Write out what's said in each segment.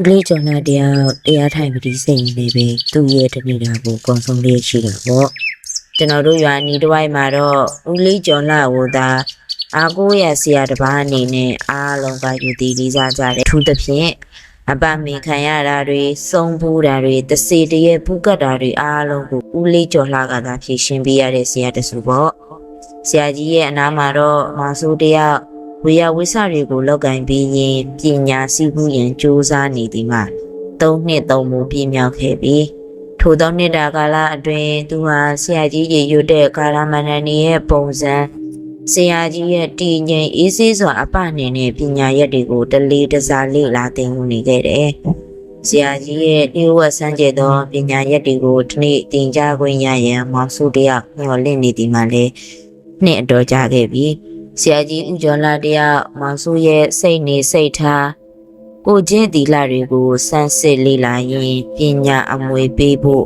ဦးလေးကျော်လာတရားတရားထိုင်ပြီးစိတ်နေပဲသူ့ရဲ့တဏှာကိုကုံဆုံးလေးရှိတာပေါ့ကျွန်တော်တို့ရွာနီးတစ်ဝိုက်မှာတော့ဦးလေးကျော်လာကိုသာအာကိုရဆရာတစ်ပါးအနေနဲ့အားလုံးကယူတည်လေးစားကြတယ်ထူးသဖြင့်အပမေခံရတာတွေစုံဖူးတာတွေတစေတရေဖူးကတ်တာတွေအားလုံးကိုဦးလေးကျော်လာကသာဖြည့်ရှင်းပေးရတဲ့ဆရာတစုပေါ့ဆရာကြီးရဲ့အနားမှာတော့မဆိုးတယောက် ဝေယဝိဆတွေကိုလောက်ကင်ပြီးရင်ပညာစီးပူးရင်စူးစမ်းနေသည်မှာသုံးနှစ်သုံးမှုပြည့်မြောက်ခဲ့ပြီးထိုသောနှစ်တာကာလအတွင်းသူဟာဆရာကြီးရေရွတ်တဲ့ကာရမဏန်ကြီးရဲ့ပုံစံဆရာကြီးရဲ့တည်ငြိမ်အေးဆေးစွာအပနေနဲ့ပညာရက်တွေကိုတလေးတစားလေ့လာသင်ယူနေခဲ့တယ်။ဆရာကြီးရဲ့ဒီဝက်ဆန်းကျက်သောပညာရက်တွေကိုဒီနေ့သင်ကြားခွင့်ရရန်မောင်စုတယောက်ညှော်လင့်နေသည်မှာလည်းနှစ်အတော်ကြာခဲ့ပြီ။ ဆရာကြီးဦးကျော်လာတယောက်မောင်စုရဲ့စိတ်နေစိတ်ထားကိုချင်းတီလာတွေကိုစမ်းစစ်လေ့လာရင်ပညာအမွေပေးဖို့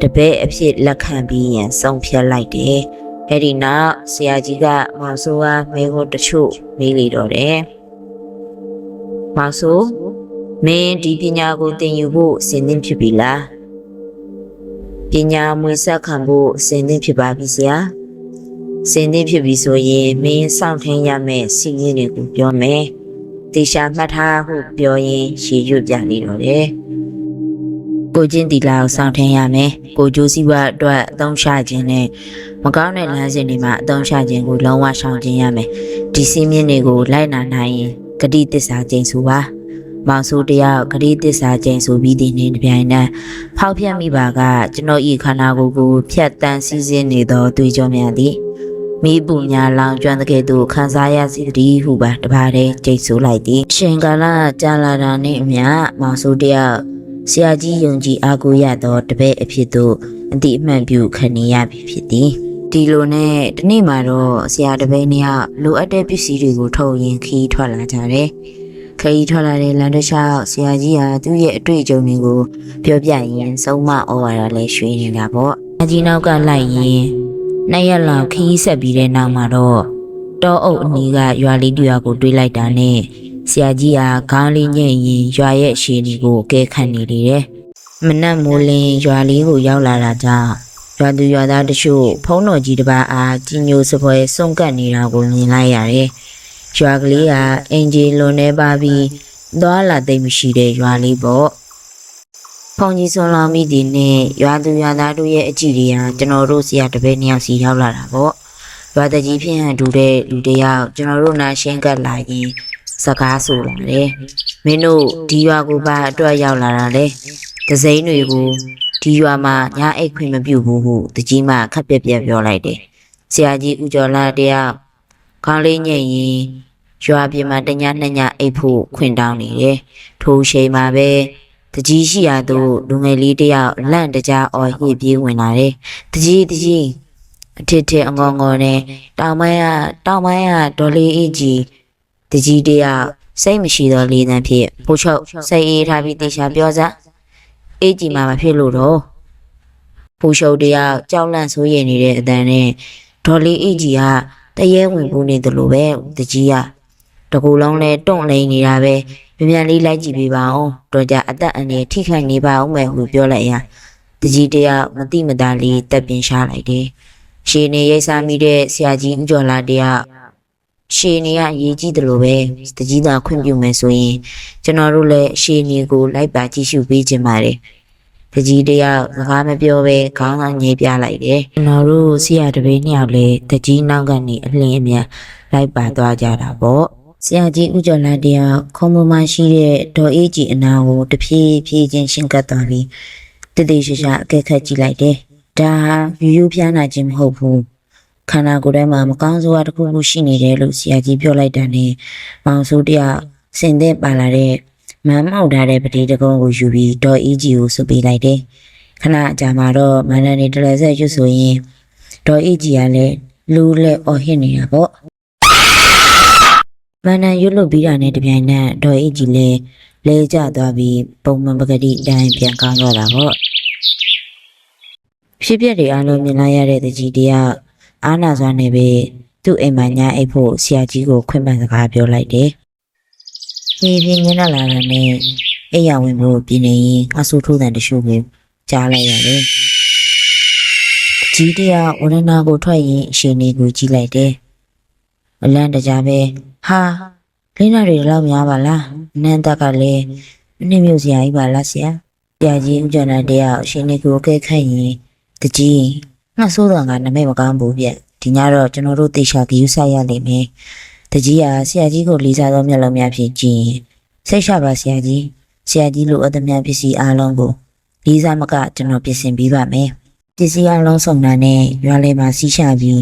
တပည့်အဖြစ်လက်ခံပြီးရန်ဆုံးဖြတ်လိုက်တယ်။အဲ့ဒီနောက်ဆရာကြီးကမောင်ဆိုးကမေကိုတချို့မေးလေတော့တယ်။မောင်ဆိုးမင်းဒီပညာကိုသင်ယူဖို့အစဉ်သင့်ဖြစ်ပြီလား။ပညာမွေဆက်ခံဖို့အစဉ်သင့်ဖြစ်ပါပြီဆရာ။ စင်သင့်ဖြစ်ပြီဆိုရင်မင်းစောင့်ထင်းရမယ့်စီးရင်တွေကိုပြောမယ်။တေရှာမှတ်ထားဟုပြောရင်ရှည်ရွတ်ပြနေတော့တယ်။ကိုချင်းတီလာကိုစောင့်ထင်းရမယ်။ကိုကျိုးစည်းဝါအတွက်အသုံးချခြင်းနဲ့မကောင်းတဲ့လမ်းစဉ်တွေမှာအသုံးချခြင်းကိုလုံးဝရှောင်ကျဉ်ရမယ်။ဒီစီးမြင့်တွေကိုလိုက်နာနိုင်ရင်ဂတိတစ္ဆာကျင့်ဆိုပါ။မောင်ဆိုးတယောက်ဂတိတစ္ဆာကျင့်ဆိုပြီးတဲ့နေ့တစ်ပြိုင်တည်းဖောက်ပြက်မိပါကကျွန်တော်ဤခန္ဓာကိုယ်ကိုဖြတ်တန်းစည်းစင်းနေသောတွေ့ကြများသည် မိပူညာလောင်ကျွမ်းတဲ့ကဲ့သို့ခံစားရစီသည်ဟုပါတပါးတည်းကြိတ်ဆိုလိုက်သည်ရှင်ကာလကြာလာတာနှင့်အမျှမောင်ဆိုးတယောက်ဆရာကြီးယုံကြည်အားကိုးရသောတပည့်အဖြစ်သို့အတိအမှန်ပြုခံနေရပြီဖြစ်သည်ဒီလိုနဲ့ဒီနေ့မှာတော့ဆရာတပည့်နှစ်ယောက်လိုအပ်တဲ့ပစ္စည်းတွေကိုထုတ်ရင်းခီးထွက်လာကြတယ်ခရီးထွက်လာတဲ့လမ်းတစ်လျှောက်ဆရာကြီးဟာသူ့ရဲ့အတွေ့အကြုံတွေကိုပြောပြရင်းဆုံးမဩဝါဒလည်းရွှေနေတာပေါ့။အကြီးနောက်ကလိုက်ရင် နှစ်ရက်လောက်ခရီးဆက်ပြီးတဲ့နောက်မှာတော့တောအုပ်အနီးကရွာလေးတရွာကိုတွေးလိုက်တာနဲ့ဆရာကြီးဟာခေါင်းလေးညှိရင်ရွာရဲ့ရှည်ဒီကိုအကဲခတ်နေလေတယ်။မနက်မိုးလင်းရွာလေးကိုရောက်လာတာကြောင့်ရွာသူရွာသားတချို့ဖုံးတော်ကြီးတစ်ပါးအားကြီးညိုစပွဲစွန့်ကပ်နေတာကိုမြင်လိုက်ရတယ်။ရွာကလေးကအင်ဂျီလွန်နေပါပြီးသွားလာသိမ့်မရှိတဲ့ရွာလေးပေါ့။ ဖုန်ကြီးဆွန်လောင်မိသည်နဲ့ရွာသူရွာသားတို့ရဲ့အကြည့်တွေဟာကျွန်တော်တို့ဆရာတပည့်နှစ်ယောက်စီရောက်လာတာပေါ့။ရွာတကြီးဖြစ်ဟန်တူတဲ့လူတစ်ယောက်ကျွန်တော်တို့နာရှင်းကပ်လာရင်စကားဆိုလာတယ်။မင်းတို့ဒီရွာကိုပါအတွက်ရောက်လာတာလေ။ဒဇိန်တွေကိုဒီရွာမှာညာအိတ်ခွင့်မပြုဘူးဟုတကြီးမခက်ပြက်ပြက်ပြောလိုက်တယ်။ဆရာကြီးဦးကျော်လာတယောက်ခေါင်းလေးညိတ်ရင်ရွာပြင်မှာတညနှစ်ညအိတ်ဖို့ခွင့်တောင်းနေတယ်။ထိုအချိန်မှာပဲ တကြီးရှိရသူလူငယ်လေးတယောက်လန့်တကြားအော်ဟစ်ပြေးဝင်လာတယ်။တကြီးတကြီးအထစ်ထစ်အငေါငေါနဲ့တောင်မိုင်းကတောင်မိုင်းကဒေါ်လေးအကြီးတကြီးတယောက်စိတ်မရှိသောလေးသံဖြင့်ဖိုးချုပ်စိတ်အေးထားပြီးတေချာပြောစားအေးကြီးမှမဖြစ်လို့တော့ဖိုးချုပ်တယောက်ကြောက်လန့်ဆိုးရည်နေတဲ့အတန်နဲ့ဒေါ်လေးအေးကြီးကတရေဝင်ပူနေတယ်လို့ပဲတကြီးကတကူလုံးလဲတွန့်လိန်နေတာပဲ မြန်မြန်လေးလိုက်ကြည့်ပေးပါအောင်တော့ကြအသက်အန္တရာယ်ထိခိုက်နေပါအောင်မယ်ဟုပြောလိုက်ရာတကြီးတယောက်မတိမတာလေးတက်ပင်ရှားလိုက်တယ်ရှည်နေရိတ်စားမိတဲ့ဆရာကြီးဦးကျော်လာတယောက်ရှည်နေရရေးကြည့်တယ်လို့ပဲတကြီးသာခွင့်ပြုမယ်ဆိုရင်ကျွန်တော်တို့လည်းရှည်နေကိုလိုက်ပါကြည့်ရှုပေးခြင်းပါတယ်တကြီးတယောက်စကားမပြောဘဲခေါင်းကငေးပြလိုက်တယ်ကျွန်တော်တို့ဆရာတပည့်နှစ်ယောက်လည်းတကြီးနောက်ကနေအလင်းအမြန်လိုက်ပါသွားကြတာပေါ့ ဆရာကြီးဦးကျော်လာတယောက်ခုံမမရှိတဲ့ဒေါ်အေးကြီးအနာကိုတဖြည်းဖြည်းချင်းရှင်းကပ်သွားပြီးတတိရှိရှိအကဲခတ်ကြည့်လိုက်တယ်ဒါယူယူပြားနာခြင်းမဟုတ်ဘူးခန္ဓာကိုယ်ထဲမှာမကောင်းဆိုတာတစ်ခုခုရှိနေတယ်လို့ဆရာကြီးပြောလိုက်တာနဲ့မောင်ဆိုးတယောက်စင်သက်ပါလာတဲ့မမ်းမောက်ထားတဲ့ပတိတကုံးကိုယူပြီးဒေါ်အေးကြီးကိုဆုပ်ပေးလိုက်တယ်ခဏအကြာမှာတော့မန္တန်နေတလဲဆက်ရွတ်ဆိုရင်ဒေါ်အေးကြီးကလည်းလူလက်အော်ဟစ်နေတာပေါ့ မန္တန်ရွတ်လို့ပြီးတာနဲ့တပြိုင်နက်ဒေါ်အေးကြီးလည်းလဲကျသွားပြီးပုံမှန်ပကတိအတိုင်းပြန်ကောင်းတော့တာပေါ့ဖြစ်ပျက်တွေအားလုံးမြင်လိုက်ရတဲ့တကြီးတယောက်အာနာစွာနဲ့ပဲသူ့အိမ်မှာညာအိတ်ဖို့ဆရာကြီးကိုခွင့်ပန်စကားပြောလိုက်တယ်။ဒီပြင်းညနေလာတာနဲ့အိယာဝင်ဖို့ပြင်နေရင်အဆူထိုးတဲ့တရှုကိုကြားလိုက်ရတယ်ကြီးတရဝရဏကိုထွက်ရင်အရှင်နေကိုကြည့်လိုက်တယ် အလန့်တကြားပဲဟာလင်းနာတွေတော့များပါလားနန်းတက်ကလည်းနည်းမျိုးစရာကြီးပါလားဆရာဆရာကြီးဥကြနာတရားအရှင်နေကိုကဲခတ်ရင်တကြီးငါဆိုးတော်ကနမိတ်မကောင်းဘူးပြဒီညတော့ကျွန်တော်တို့တေချာကြည့်ဆိုင်ရလိမ့်မယ်တကြီးကဆရာကြီးကိုလေးစားသောမျက်လုံးများဖြင့်ကြည့်ရင်စိတ်ချပါဆရာကြီးဆရာကြီးလိုအပ်သမျှပစ္စည်းအလုံးကိုလေးစားမကကျွန်တော်ပြင်ဆင်ပေးပါမယ်ပစ္စည်းအလုံးစုံတာနဲ့ရွာလေးမှာစီးချပြီး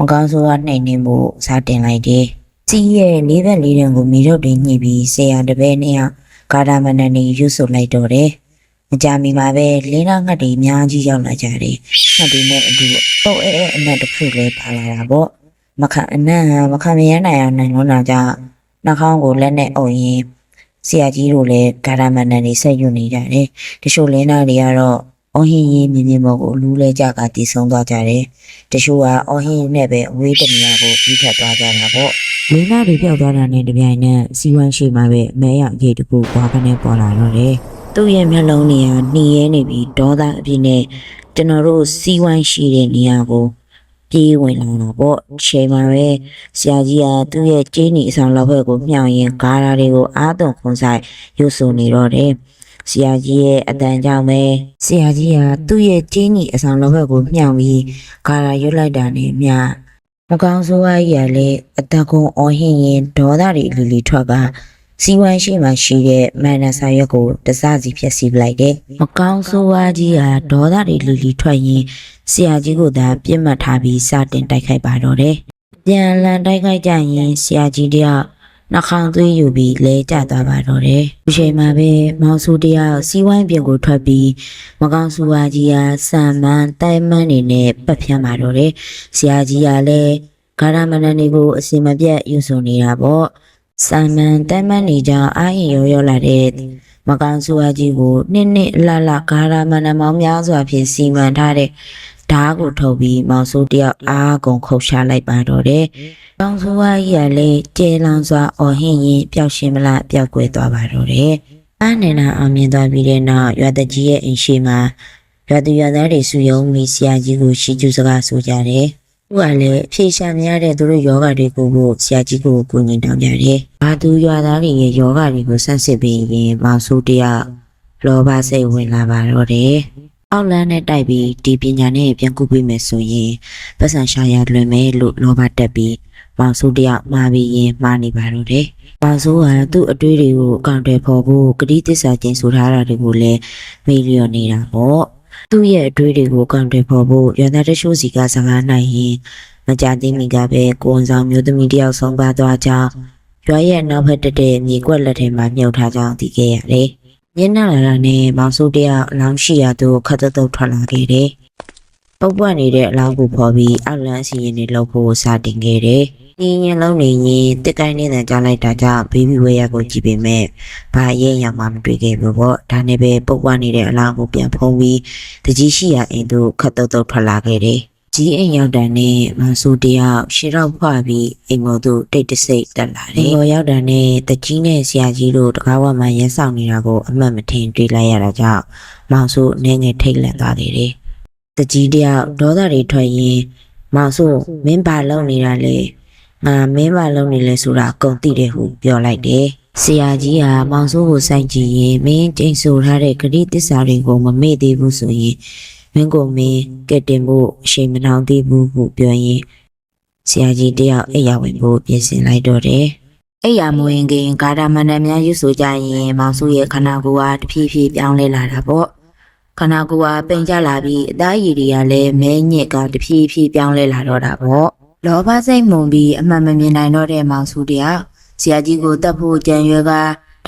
မကောင်းဆိုးကနှိမ်နှင်းဖို့စားတင်လိုက်တယ်စီးရဲ့လေးဘက်လေးတန်ကိုမီရုပ်တွေညှိပြီးဆရာတပည့်နဲ့ကာဒါမဏန်နေရွတ်ဆိုလိုက်တော့တယ်မကြမီမှာပဲလင်းနာငှက်တွေအများကြီးရောက်လာကြတယ်ငှက်တွေနဲ့အတူတော့အဲအဲအနက်တစ်ခုလေးပါလာတာပေါ့မခအနက်မခမရနိုင်အောင်နိုင်လို့လာကြနှာခေါင်းကိုလက်နဲ့အုပ်ရင်းဆရာကြီးတို့လည်းကာဒါမဏန်နေဆက်ယူနေကြတယ်တချို့လင်းနာတွေကတော့ အော်ဟင်းရင်မြင်းမြင်းမော်ကိုလူးလဲကြကတည်ဆုံးသွားကြတယ်တချို့ကအော်ဟင်းနဲ့ပဲအဝေးတနေရာကိုပြီးထပ်သွားကြတာပေါ့လင်းနာတွေပြောက်သွားတာနဲ့တပြိုင်နက်စီဝမ်းရှိမှပဲအမဲရရေတကူပွားကနေပေါ်လာတော့တယ်။သူ့ရဲ့မျက်လုံးတွေကနှီးရဲနေပြီးဒေါသအပြည့်နဲ့ကျွန်တော်တို့စီဝမ်းရှိတဲ့နေရာကိုပြေးဝင်လာတာပေါ့။ချိန်မှာပဲဆရာကြီးကသူ့ရဲ့ကျင်းနီအဆောင်လောက်ဘက်ကိုမြှောင်ရင်ဂါရာတွေကိုအားသွန်ခွန်ဆိုင်ရုပ်ဆိုနေတော့တယ်။ ဆရာကြီးရဲ့အတန်ကြောင့်ပဲဆရာကြီးကသူ့ရဲ့ကျင်းနီအဆောင်လောက်ဘက်ကိုမြှောင်ပြီးဂါရာရွတ်လိုက်တာနဲ့မြမကောင်းဆိုးအားကြီးကလည်းအတကုံအော်ဟင်းရင်ဒေါသတွေအလီလီထွက်ကစီဝမ်းရှိမှရှိတဲ့မန်နာဆာရွက်ကိုတစစီဖြက်စီပလိုက်တယ်။မကောင်းဆိုးအားကြီးကဒေါသတွေလီလီထွက်ရင်ဆရာကြီးကသာပြစ်မှတ်ထားပြီးစတင်တိုက်ခိုက်ပါတော့တယ်။ပြန်လန်တိုက်ခိုက်ကြရင်ဆရာကြီးတယောက် နှာခေါင်းသွေးယူပြီးလဲကျသွားပါတော့တယ်။ဒီချိန်မှာပဲမောင်စုတယောက်စီဝိုင်းပြင်ကိုထွက်ပြီးမကောင်းစုဝါကြီးကစံမန်းတိုင်မန်းနေနဲ့ပတ်ဖြန်းပါတော့တယ်။ဆရာကြီးကလည်းဂါရမဏန်တွေကိုအစင်မပြတ်ယူဆုံနေတာပေါ့။စံမန်းတိုင်မန်းနေကြအာရင်ရောရောလာတဲ့မကောင်းစုဝါကြီးကိုနှစ်နှစ်အလလဂါရမဏန်မောင်များစွာဖြင့်စီမံထားတဲ့ ဓာတ်ကိုထုတ်ပြီးမောင်ဆိုးတယောက်အားကုန်ခုတ်ရှာလိုက်ပါတော့တယ်။ပေါင်းဆိုးဝါးကြီးကလည်းကျေလောင်စွာအော်ဟင်းရင်ပျောက်ရှင်မလားပျောက်ကွယ်သွားပါတော့တယ်။အားနေနာအောင်မြင်သွားပြီးတဲ့နောက်ရွာတကြီးရဲ့အိမ်ရှိမှာရွာသူရွာသားတွေစုယုံပြီးဆရာကြီးကိုရှိကျူးစကားဆိုကြတယ်။သူကလည်းအဖြေရှာမရတဲ့သူတို့ယောဂတွေကိုကိုဆရာကြီးကိုကူညီတောင်းကြတယ်။ဘာသူရွာသားတွေရဲ့ယောဂတွေကိုဆန့်စစ်ပြီးရင်မောင်ဆိုးတယောက်လောဘစိတ်ဝင်လာပါတော့တယ်။ အောက်လန်းနဲ့တိုက်ပြီးဒီပညာနဲ့ပြန်ကူပေးမယ်ဆိုရင်ပတ်စံရှာရလွင်မယ်လို့လောဘတက်ပြီးမောင်ဆိုးတယောက်မှားပြီးရင်မှားနေပါတော့တယ်။မောင်ဆိုးကသူ့အတွေးတွေကိုအကောင့်တွေဖော်ဖို့ဂတိတစ္ဆာကျင်းဆိုထားတာတွေကိုလည်းမေ့လျော့နေတာပေါ့။သူ့ရဲ့အတွေးတွေကိုအကောင့်တွေဖော်ဖို့ရန်သားတရှိုးစီကစကားနိုင်ရင်မကြသေးမီကပဲကိုဝန်ဆောင်မျိုးသမီးတယောက်ဆုံးပါသွားကြောင်းရွာရဲ့နောက်ဖက်တက်တဲ့မြေကွက်လက်ထဲမှာမြုပ်ထားကြောင်းသိခဲ့ရတယ်။ ညနေလာတာနဲ့မောင်ဆိုးတယောက်အလောင်းရှိရာသို့ခတ်တုတ်တုတ်ထွက်လာခဲ့တယ်။ပုတ်ပွက်နေတဲ့အလောင်းကိုဖော်ပြီးအောက်လန်းစီရင်တွေလှုပ်ဖို့စတင်ခဲ့တယ်။ဒီရင်လုံးနေရင်တစ်ကိုင်းနေတဲ့ကြားလိုက်တာကြောင့်ဘေဘီဝဲရကိုကြည့်ပေမဲ့ဘာရဲရမှမတွေ့ခဲ့ဘူးပေါ့။ဒါနဲ့ပဲပုတ်ပွက်နေတဲ့အလောင်းကိုပြန်ဖုံးပြီးတကြီးရှိရာအိမ်သို့ခတ်တုတ်တုတ်ထွက်လာခဲ့တယ်။ ကြီးအိမ်ရောက်တဲ့နဲ့မဆူတယောက်ရှေ့တော့ဖွာပြီးအိမ်မော်သို့တိတ်တဆိတ်တက်လာတယ်။အိမ်မော်ရောက်တဲ့နဲ့တကြီးနဲ့ဆရာကြီးတို့တကားဝမှာရဲဆောင်နေတာကိုအမှတ်မထင်တွေ့လိုက်ရတာကြောင့်မောင်ဆူအနေငယ်ထိတ်လန့်သွားခဲ့တယ်။တကြီးတယောက်ဒေါသတွေထွက်ရင်မောင်ဆိုမင်းပါလုံနေတာလေငါမင်းပါလုံနေလဲဆိုတာအကုန်သိတယ်ဟုပြောလိုက်တယ်ဆရာကြီးကမောင်ဆိုးကိုစိုက်ကြည့်ရင်မင်းကျိန်ဆိုထားတဲ့ဂတိတစ္ဆာတွေကိုမမေ့သေးဘူးဆိုရင် မင်းကိုမင်းကက်တင်ဖို့အချိန်မနှောင်းသေးဘူးဟုပြောရင်ဆရာကြီးတယောက်အိယာဝင်ဖို့ပြင်ဆင်လိုက်တော့တယ်အိယာမဝင်ခင်ဂါရမဏန်များရွတ်ဆိုကြရင်မောင်ဆိုးရဲ့ခန္ဓာကိုယ်ကတဖြည်းဖြည်းပြောင်းလဲလာတာပေါ့ခန္ဓာကိုယ်ကပိန်ကျလာပြီးအသားရည်တွေကလည်းမဲညစ်ကတဖြည်းဖြည်းပြောင်းလဲလာတော့တာပေါ့လောဘစိတ်မုံပြီးအမှန်မမြင်နိုင်တော့တဲ့မောင်စုတယောက်ဆရာကြီးကိုတတ်ဖို့ကြံရွယ်က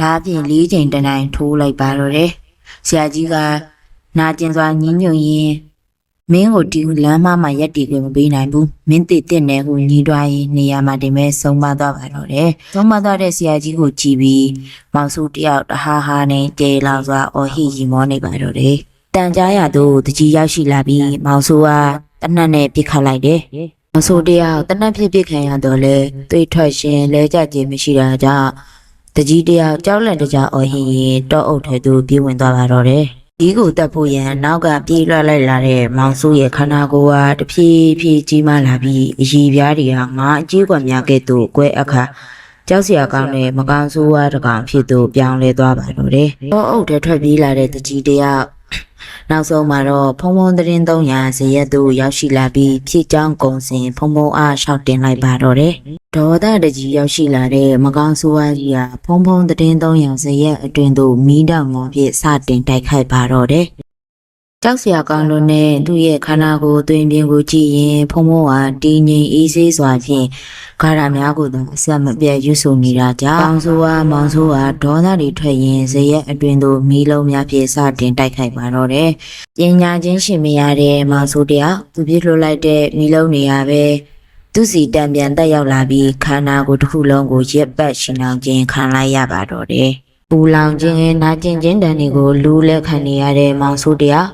ဓာဖြင့်လေးချိန်တန်းတိုင်းထိုးလိုက်ပါတော့တယ်ဆရာကြီးက နာကျင်စွာညှဉ်းညွတ်ရင်းမင်းကိုဒီလမ်းမမှာရက်တီခွင့်မပေးနိုင်ဘူးမင်းတည်တဲ့နယ်ကိုညီးတွားရင်နေရာမှာတင်မဲ့ဆုံးမသွားပါတော့တယ်ဆုံးမသွားတဲ့ဆရာကြီးကိုကြည်ပြီးမောင်စုတယောက်တဟားဟားနဲ့တဲလောင်စွာအော်ဟစ်ရီမောနေပါတော့တယ်တန်ကြားရသို့တကြီးရောက်ရှိလာပြီးမောင်ဆိုးကတနတ်နဲ့ပြစ်ခတ်လိုက်တယ်။မောင်ဆိုးတယောက်တနတ်ဖြစ်ပြစ်ခံရတော့လေသွေးထွက်ရှင်လဲကြခြင်းမရှိတာကြောင့်တကြီးတယောက်ကြောက်လန့်တကြားအော်ဟင်ရင်တောအုပ်ထဲသို့ပြေးဝင်သွားပါတော့တယ် ဒီကိုတက်ဖို့ရန်နောက်ကပြေးလွှတ်လိုက်လာတဲ့မောင်ဆိုးရဲ့ခန္ဓာကိုယ်ဟာတဖြည်းဖြည်းကြီးမားလာပြီးအရည်ပြားတွေဟာငါအကြီးကွက်များကဲ့သို့ကွဲအခါကြောက်စရာကောင်းတဲ့မကောင်းဆိုးဝါးတစ်ကောင်ဖြစ်သို့ပြောင်းလဲသွားပါတော့တယ်တောအုပ်ထဲထွက်ပြေးလာတဲ့တကြီးတယောက်နောက်ဆုံးမှာတော့ဖုံဖုံသတင်း300ဇရက်သို့ရောက်ရှိလာပြီးဖြည့်ချောင်းကုံစင်ဖုံဖုံအားရှောက်တင်လိုက်ပါတော့တယ်။ ဒေါသတကြီးရောက်ရှိလာတဲ့မကောင်းဆိုးဝါးကြီးဟာဖုံဖုံသတင်း300ဇရက်အတွင်သို့မီးတောင်ငုံဖြင့်စတင်တိုက်ခိုက်ပါတော့တယ်။ကြောက်စရာကောင်းလို့နဲ့သူ့ရဲ့ခန္ဓာကိုယ်အတွင်ပြင်ကိုကြည့်ရင်ဖုံဖုံဟာတည်ငြိမ်အေးဆေးစွာဖြင့်ခါရများကိုသာအဆက်မပြတ်ရွတ်ဆိုနေတာကြောင့်မောင်ဆိုးဝါမောင်ဆိုးဟာဒေါသတွေထွက်ရင်ဇရက်အတွင်သို့မီးလုံးများဖြင့်စတင်တိုက်ခိုက်ပါတော့တယ်။ပညာချင်းရှင်မရတဲ့မောင်ဆိုးတယောက်သူပြစ်လွှတ်လိုက်တဲ့မိလုံးနေရပဲ သူစီတံပြန်တက်ရောက်လာပြီးခန္ဓာကိုယ်တစ်ခုလုံးကိုရက်ပတ်ရှင်အောင်ခြင်းခံလိုက်ရပါတော့တယ်။ပူလောင်ခြင်းနာကျင်ခြင်းတန်တွေကိုလူးလက်ခံနေရတဲ့မောင်ဆိုးတယောက်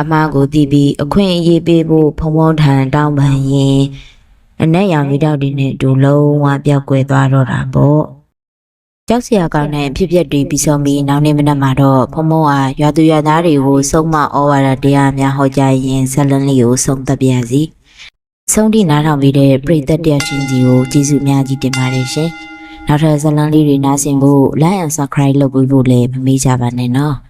အမားကိုတီးပြီးအခွင့်အရေးပေးဖို့ဖုံဖုံထန်တောင်းပန်ရင်အနက်ရောင်မိတော့တွေနဲ့ဒူလုံးဝပြောက်ကွယ်သွားတော့တာပေါ့။ကြောက်စရာကောင်းတဲ့အဖြစ်အပျက်တွေပြီးဆုံးပြီးနောက်နေ့မနက်မှာတော့ဖုံဖုံကရွာသူရွာသားတွေကိုစုံမဩဝါဒတရားများဟောကြားရင်းဇလန်းလေးကိုဆုံးသက်ပြစီ။ ဆုံးထိနားထောင်ပြီးတဲ့ပရိသတ်တရားချင်းစီကိုကျေးဇူးများကြီးတင်ပါတယ်ရှင်။နောက်ထပ်ဇလန်းလေးတွေနားဆင်ဖို့ like and subscribe လုပ်ပေးဖို့လည်းမမေ့ကြပါနဲ့နော်။